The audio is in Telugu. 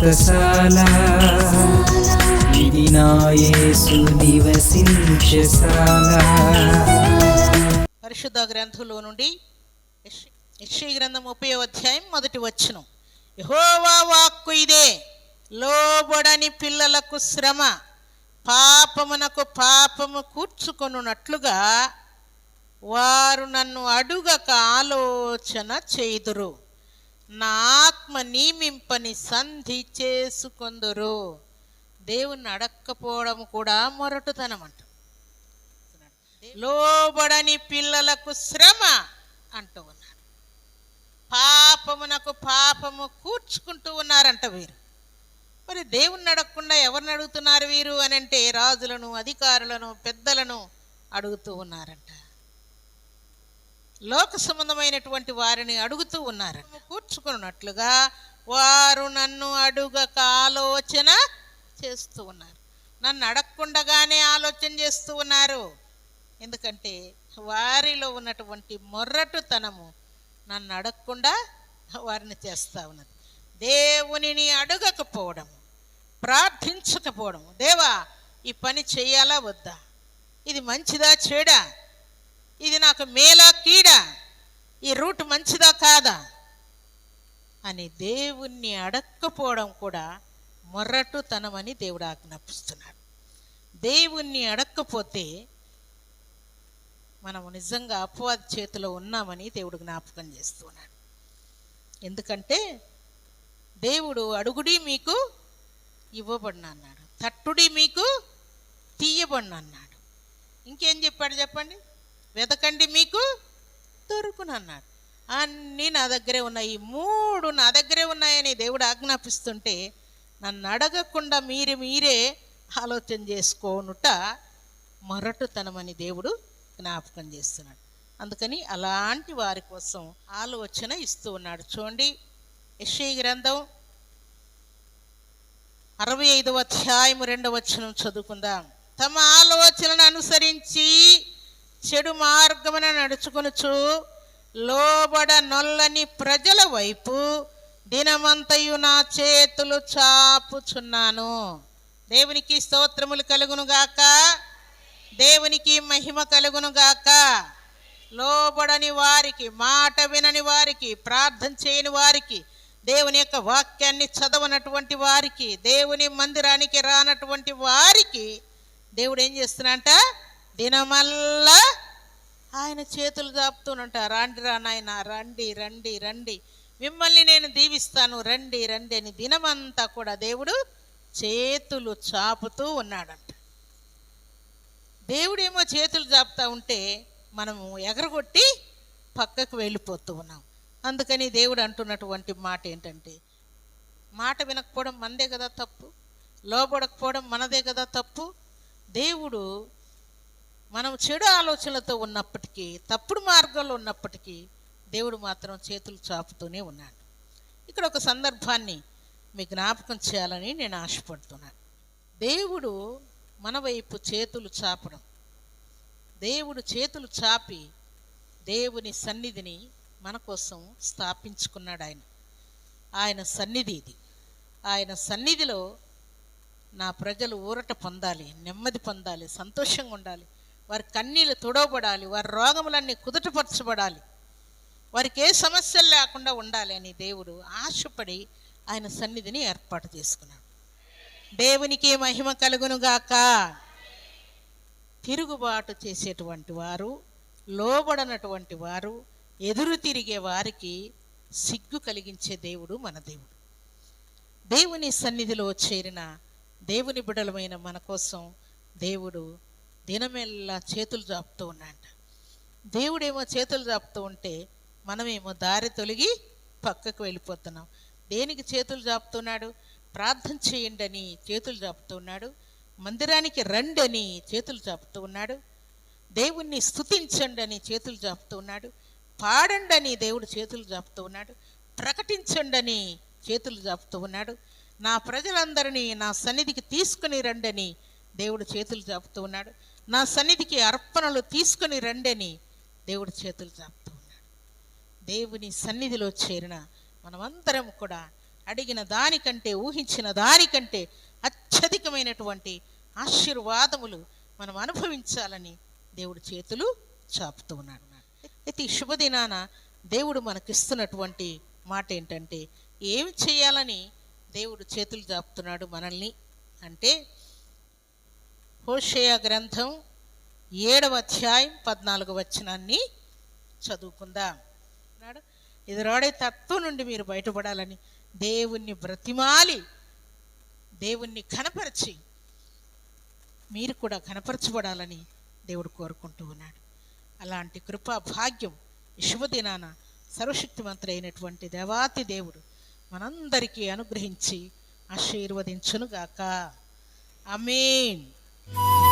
వ్రతశాల ఇది నివసించశాల పరిశుద్ధ గ్రంథంలో నుండి యెష- గ్రంథం ముప్పై అధ్యాయం మొదటి వచ్చును యహోవా వాక్కు ఇదే లోబడని పిల్లలకు శ్రమ పాపమునకు పాపము కూర్చుకొనున్నట్లుగా వారు నన్ను అడుగక ఆలోచన చేయుదురు నా ఆత్మ నియమింపని సంధి చేసుకొందరు. దేవుణ్ణి అడక్కపోవడం కూడా మొరటుతనం అంట లోబడని పిల్లలకు శ్రమ అంటూ ఉన్నారు. పాపమునకు పాపము కూర్చుకుంటూ ఉన్నారంట వీరు. మరి దేవుణ్ణి అడగకుండా ఎవరిని అడుగుతున్నారు వీరు అని అంటే రాజులను అధికారులను పెద్దలను అడుగుతూ ఉన్నారంట. లోక సంబంధమైనటువంటి వారిని అడుగుతూ ఉన్నారు. కూర్చుకున్నట్లుగా వారు నన్ను అడుగక ఆలోచన చేస్తూ ఉన్నారు. నన్ను అడగకుండగానే ఆలోచన చేస్తూ ఉన్నారు. ఎందుకంటే వారిలో ఉన్నటువంటి మొర్రటుతనము నన్ను అడగకుండా వారిని చేస్తూ ఉన్నది. దేవునిని అడగకపోవడం ప్రార్థించకపోవడం దేవా ఈ పని చేయాలా వద్దా? ఇది మంచిదా చెడా? ఇది నాకు మేలా కీడా. ఈ రూట్ మంచిదా కాదా? అని దేవుణ్ణి అడక్కపోవడం కూడా మొర్రటుతనమని దేవుడు ఆజ్ఞాపిస్తున్నాడు దేవుణ్ణి అడక్కపోతే మనము నిజంగా అపవాది చేతిలో ఉన్నామని దేవుడు జ్ఞాపకం చేస్తున్నాడు. ఎందుకంటే దేవుడు అడుగుడి మీకు ఇవ్వబడిన అన్నాడు తట్టుడి మీకు తీయబడిన అన్నాడు ఇంకేం చెప్పాడు చెప్పండి? వెతకండి మీకు దొరుకును అన్నాడు అన్నీ నా దగ్గరే ఉన్నాయి. ఈ మూడు నా దగ్గరే ఉన్నాయని దేవుడు ఆజ్ఞాపిస్తుంటే నన్ను అడగకుండా మీరు మీరే ఆలోచన చేసుకోనుట మొరటుతనమని దేవుడు జ్ఞాపకం చేస్తున్నాడు. అందుకని అలాంటి వారి కోసం ఆలోచన ఇస్తూ ఉన్నాడు. చూడండి యశ్వ గ్రంథం అరవై ఐదవ అధ్యాయం రెండవ వచనం చదువుకుందాం. తమ ఆలోచనను అనుసరించి చెడు మార్గమున నడుచుకొనుచు లోబడ నొల్లని ప్రజల వైపు దినమంతయు నా చేతులు చాపుచున్నాను. దేవునికి స్తోత్రములు కలుగును గాక దేవునికి మహిమ కలుగును గాక లోబడని వారికి మాట వినని వారికి ప్రార్థన చేయని వారికి దేవుని యొక్క వాక్యాన్ని చదవనటువంటి వారికి దేవుని మందిరానికి రానటువంటి వారికి దేవుడు ఏం చేస్తున్నంట దినమల్లా ఆయన చేతులు చాపుతూనంట రండి రా నాయన రండి రండి రండి. మిమ్మల్ని నేను దీవిస్తాను. రండి రండి అని దినమంతా కూడా దేవుడు చేతులు చాపుతూ ఉన్నాడంట. దేవుడేమో చేతులు చాపుతూ ఉంటే మనము ఎగరగొట్టి పక్కకు వెళ్ళిపోతూ ఉన్నాం. అందుకని దేవుడు అంటున్నటువంటి మాట ఏంటంటే మాట వినకపోవడం మనదే కదా తప్పు? లోబడకపోవడం మనదే కదా తప్పు? దేవుడు మనం చెడు ఆలోచనలతో ఉన్నప్పటికీ తప్పుడు మార్గంలో ఉన్నప్పటికీ దేవుడు మాత్రం చేతులు చాపుతూనే ఉన్నాడు. ఇక్కడ ఒక సందర్భాన్ని మీ జ్ఞాపకం చేయాలని నేను ఆశపడుతున్నాను. దేవుడు మన వైపు చేతులు చాపడం దేవుడు చేతులు చాపి దేవుని సన్నిధిని మన కోసం స్థాపించుకున్నాడు ఆయన. ఆయన సన్నిధి ఇది. ఆయన సన్నిధిలో నా ప్రజలు ఊరట పొందాలి నెమ్మది పొందాలి సంతోషంగా ఉండాలి. వారి కన్నీళ్ళు తుడవబడాలి వారి రోగములన్నీ కుదుటపరచబడాలి. వారికి ఏ సమస్యలు లేకుండా ఉండాలి అని దేవుడు ఆశపడి ఆయన సన్నిధిని ఏర్పాటు చేసుకున్నాడు. దేవునికి మహిమ కలుగునుగాక తిరుగుబాటు చేసేటువంటి వారు లోబడనటువంటి వారు ఎదురు తిరిగే వారికి సిగ్గు కలిగించే దేవుడు మన దేవుడు. దేవుని సన్నిధిలో చేరిన దేవుని బిడలమైన మన కోసం దేవుడు దినమెల్లా చేతులు చాపుతూ ఉన్నాడు దేవుడేమో చేతులు చాపుతూ ఉంటే మనమేమో దారి తొలగి పక్కకు వెళ్ళిపోతున్నాం. దేనికి చేతులు చాపుతున్నాడు ప్రార్థన చేయండి అని చేతులు చాపుతున్నాడు మందిరానికి రండి అని చేతులు చాపుతూ ఉన్నాడు. దేవుణ్ణి స్థుతించండి అని చేతులు చాపుతూ ఉన్నాడు. పాడండి అని దేవుడు చేతులు చాపుతూ ఉన్నాడు. ప్రకటించండి అని చేతులు చాపుతూ ఉన్నాడు. నా ప్రజలందరినీ నా సన్నిధికి తీసుకుని రండి అని దేవుడు చేతులు చాపుతూ ఉన్నాడు. నా సన్నిధికి అర్పణలు తీసుకుని రండని దేవుడి దేవుడు చేతులు చాపుతూ ఉన్నాడు. దేవుని సన్నిధిలో చేరిన మనమందరం కూడా అడిగిన దానికంటే ఊహించిన దానికంటే అత్యధికమైనటువంటి ఆశీర్వాదములు మనం అనుభవించాలని దేవుడి చేతులు చాపుతూ ఉన్నాడు. అయితే ఈ శుభదినాన దేవుడు మనకిస్తున్నటువంటి మాట ఏంటంటే ఏమి చేయాలని దేవుడు చేతులు చాపుతున్నాడు మనల్ని అంటే హోషేయ గ్రంథం ఏడవ అధ్యాయం పద్నాలుగు వచనాన్ని చదువుకుందాం. ఎదురాడే తత్వం నుండి మీరు బయటపడాలని దేవుణ్ణి బ్రతిమాలి దేవుణ్ణి కనపరిచి మీరు కూడా కనపరచబడాలని దేవుడు కోరుకుంటూ ఉన్నాడు. అలాంటి కృపా భాగ్యం శుభదినాన సర్వశక్తిమంతుడు అయినటువంటి దేవాతి దేవుడు మనందరికీ అనుగ్రహించి ఆశీర్వదించునుగాక. Amin Thank you.